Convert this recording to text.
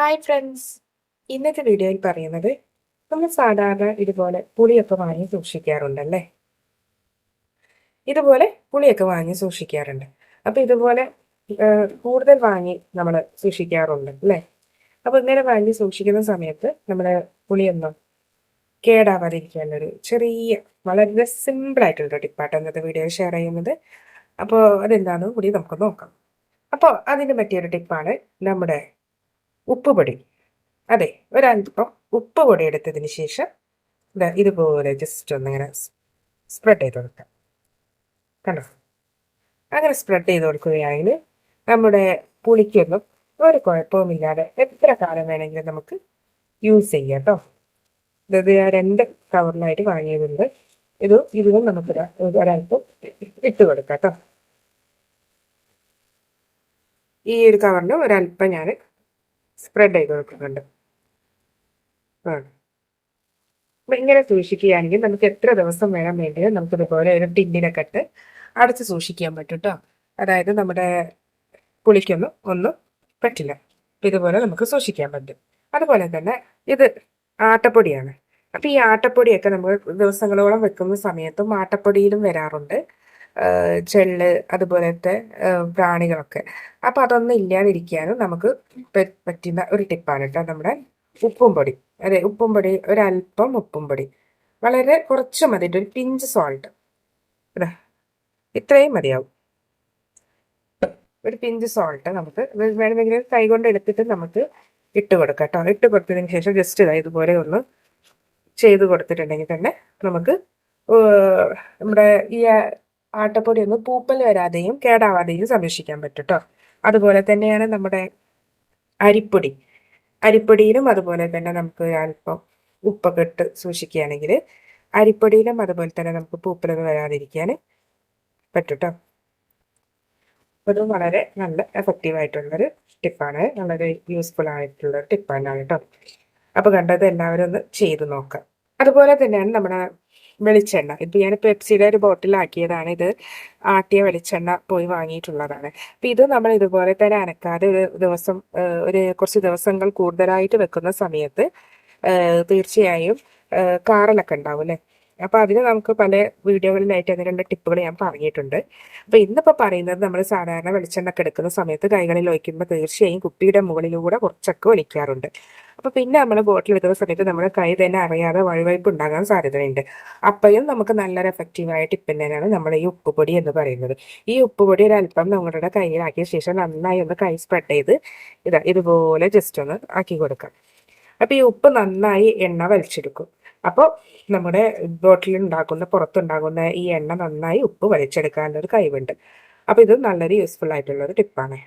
Hi friends ഇന്നത്തെ വീഡിയോയിൽ പറയുന്നത് നമ്മൾ സാധാരണ ഇതുപോലെ പുളിയൊക്കെ വാങ്ങി സൂക്ഷിക്കാറുണ്ടല്ലേ ഇതുപോലെ പുളിയൊക്കെ വാങ്ങി സൂക്ഷിക്കാറുണ്ട്. അപ്പോൾ ഇതുപോലെ കൂടുതൽ വാങ്ങി നമ്മൾ സൂക്ഷിക്കാറുണ്ട് അല്ലേ? അപ്പോൾ ഇങ്ങനെ വാങ്ങി സൂക്ഷിക്കുന്ന സമയത്ത് നമ്മുടെ പുളിയൊന്നും കേടാവാതിരിക്കാനൊരു ചെറിയ വളരെ സിമ്പിൾ ആയിട്ടുള്ള ടിപ്പായിട്ട് ഇന്നത്തെ വീഡിയോ ഷെയർ ചെയ്യുന്നത്. അപ്പോൾ അതെന്താണെന്ന് കൂടി നമുക്ക് നോക്കാം. അപ്പോൾ അതിന് പറ്റിയൊരു ടിപ്പാണ് നമ്മുടെ ഉപ്പ് പൊടി അതെ ഒരല്പം ഉപ്പ് പൊടി എടുത്തതിന് ശേഷം ഇതാ ഇതുപോലെ ജസ്റ്റ് ഒന്നിങ്ങനെ സ്പ്രെഡ് ചെയ്ത് കൊടുക്കാം. കണ്ടോ? അങ്ങനെ സ്പ്രെഡ് ചെയ്ത് കൊടുക്കുകയാണെങ്കിൽ നമ്മുടെ പുളിക്കൊന്നും ഒരു കുഴപ്പവുമില്ലാതെ എത്ര കാലം വേണമെങ്കിലും നമുക്ക് യൂസ് ചെയ്യാം കേട്ടോ ഇത് ഞാൻ രണ്ട് കവറിലായിട്ട് വാങ്ങിയതുണ്ട്. ഇത് ഇതിലും നമുക്ക് ഒരല്പം ഇട്ട് കൊടുക്കാം കേട്ടോ ഈ ഒരു കവറിന് ഒരല്പം ഞാൻ സ്പ്രെഡ് ആയിക്കൊണ്ടിരിക്കുന്നുണ്ട് ആണ്. അപ്പം ഇങ്ങനെ സൂക്ഷിക്കുകയാണെങ്കിൽ നമുക്ക് എത്ര ദിവസം വേണം വേണ്ടത് നമുക്കിതുപോലെ ഒരു ടിന്നിനൊക്കെ കട്ട് അടച്ച് സൂക്ഷിക്കാൻ പറ്റും കേട്ടോ അതായത് നമ്മുടെ പുളിക്കൊന്നും ഒന്നും പറ്റില്ല. ഇതുപോലെ നമുക്ക് സൂക്ഷിക്കാൻ പറ്റും. അതുപോലെ തന്നെ ഇത് ആട്ടപ്പൊടിയാണ്. അപ്പം ഈ ആട്ടപ്പൊടിയൊക്കെ നമ്മൾ ദിവസങ്ങളോളം വെക്കുന്ന സമയത്തും ആട്ടപ്പൊടിയിലും വരാറുണ്ട്. ചെള്ള് അതുപോലത്തെ പ്രാണികളൊക്കെ. അപ്പോൾ അതൊന്നും ഇല്ലാതിരിക്കാനും നമുക്ക് പറ്റുന്ന ഒരു ടിപ്പാണ് കേട്ടോ നമ്മുടെ ഉപ്പും പൊടി. അതെ ഉപ്പും പൊടി ഒരല്പം ഉപ്പും പൊടി. വളരെ കുറച്ച് മതി ഒരു പിഞ്ച് സോൾട്ട് ഇത്രയും മതിയാവും. ഒരു പിഞ്ച് സോൾട്ട് നമുക്ക് വേണമെങ്കിൽ കൈ കൊണ്ട് എടുത്തിട്ട് നമുക്ക് ഇട്ട് കൊടുക്കാം കേട്ടോ. ഇട്ട് കൊടുത്തതിന് ശേഷം ജസ്റ്റ് ഇതാ ഇതുപോലെ ഒന്ന് ചെയ്ത് കൊടുത്തിട്ടുണ്ടെങ്കിൽ തന്നെ നമുക്ക് നമ്മുടെ ഈ ആട്ടപ്പൊടി ഒന്ന് പൂപ്പൽ വരാതെയും കേടാവാതെയും സംരക്ഷിക്കാൻ പറ്റും കേട്ടോ അതുപോലെ തന്നെയാണ് നമ്മുടെ അരിപ്പൊടി. അരിപ്പൊടിയിലും അതുപോലെ തന്നെ നമുക്ക് അല്പം ഉപ്പൊക്കെ ഇട്ട് സൂക്ഷിക്കുകയാണെങ്കിൽ അരിപ്പൊടിയിലും അതുപോലെ തന്നെ നമുക്ക് പൂപ്പലൊന്നും വരാതിരിക്കാൻ പറ്റും കേട്ടോ അതും വളരെ നല്ല എഫക്റ്റീവ് ആയിട്ടുള്ളൊരു ടിപ്പാണ് വളരെ യൂസ്ഫുൾ ആയിട്ടുള്ള ടിപ്പാണ് കേട്ടോ അപ്പോൾ കണ്ടത് എല്ലാവരും ഒന്ന് ചെയ്തു നോക്കാം. അതുപോലെ തന്നെയാണ് നമ്മുടെ വെളിച്ചെണ്ണ. ഇത് ഞാൻ പെപ്സിയുടെ ഒരു ബോട്ടിലാക്കിയതാണ്. ഇത് ആട്ടിയ വെളിച്ചെണ്ണ പോയി വാങ്ങിയിട്ടുള്ളതാണ്. അപ്പം ഇത് നമ്മൾ ഇതുപോലെ തന്നെ അനക്കാതെ ഒരു ദിവസം ഒരു കുറച്ച് ദിവസങ്ങൾ കൂടുതലായിട്ട് വെക്കുന്ന സമയത്ത് തീർച്ചയായും കാറലൊക്കെ ഉണ്ടാവും അല്ലേ? അപ്പോൾ അതിന് നമുക്ക് പല വീഡിയോകളിലായിട്ട് അതിനുള്ള ടിപ്പുകൾ ഞാൻ പറഞ്ഞിട്ടുണ്ട്. അപ്പോൾ ഇന്നിപ്പോൾ പറയുന്നത് നമ്മൾ സാധാരണ വെളിച്ചെണ്ണ എടുക്കുന്ന സമയത്ത് കൈകളിൽ ഒഴിക്കുമ്പോൾ തീർച്ചയായും കുപ്പിയുടെ മുകളിലൂടെ കുറച്ചൊക്കെ ഒലിക്കാറുണ്ട് അപ്പോൾ പിന്നെ നമ്മൾ ബോട്ടിൽ എടുക്കുന്ന സമയത്ത് നമ്മുടെ കൈ തന്നെ അറിയാതെ വഴുവയ്പ് ഉണ്ടാകാൻ സാധ്യതയുണ്ട്. അപ്പോഴും നമുക്ക് നല്ലൊരു എഫക്റ്റീവായ ടിപ്പ് തന്നെയാണ് നമ്മുടെ ഈ ഉപ്പുപൊടി എന്ന് പറയുന്നത്. ഈ ഉപ്പുപൊടി ഒരു അല്പം നമ്മളുടെ കയ്യിലാക്കിയ ശേഷം നന്നായി ഒന്ന് കൈ സ്പ്രെഡ് ചെയ്ത് ഇതാ ഇതുപോലെ ജസ്റ്റ് ഒന്ന് ആക്കി കൊടുക്കാം. അപ്പോൾ ഈ ഉപ്പ് നന്നായി എണ്ണ വലിച്ചെടുക്കും. അപ്പോൾ നമ്മുടെ ബോട്ടിലിൽ ഉണ്ടാക്കുന്ന പുറത്തുണ്ടാകുന്ന ഈ എണ്ണ നന്നായി ഉപ്പ് വലിച്ചെടുക്കാനുള്ള ഒരു കഴിവുണ്ട്. അപ്പോൾ ഇത് നല്ലൊരു യൂസ്ഫുൾ ആയിട്ടുള്ള ഒരു ടിപ്പാണ്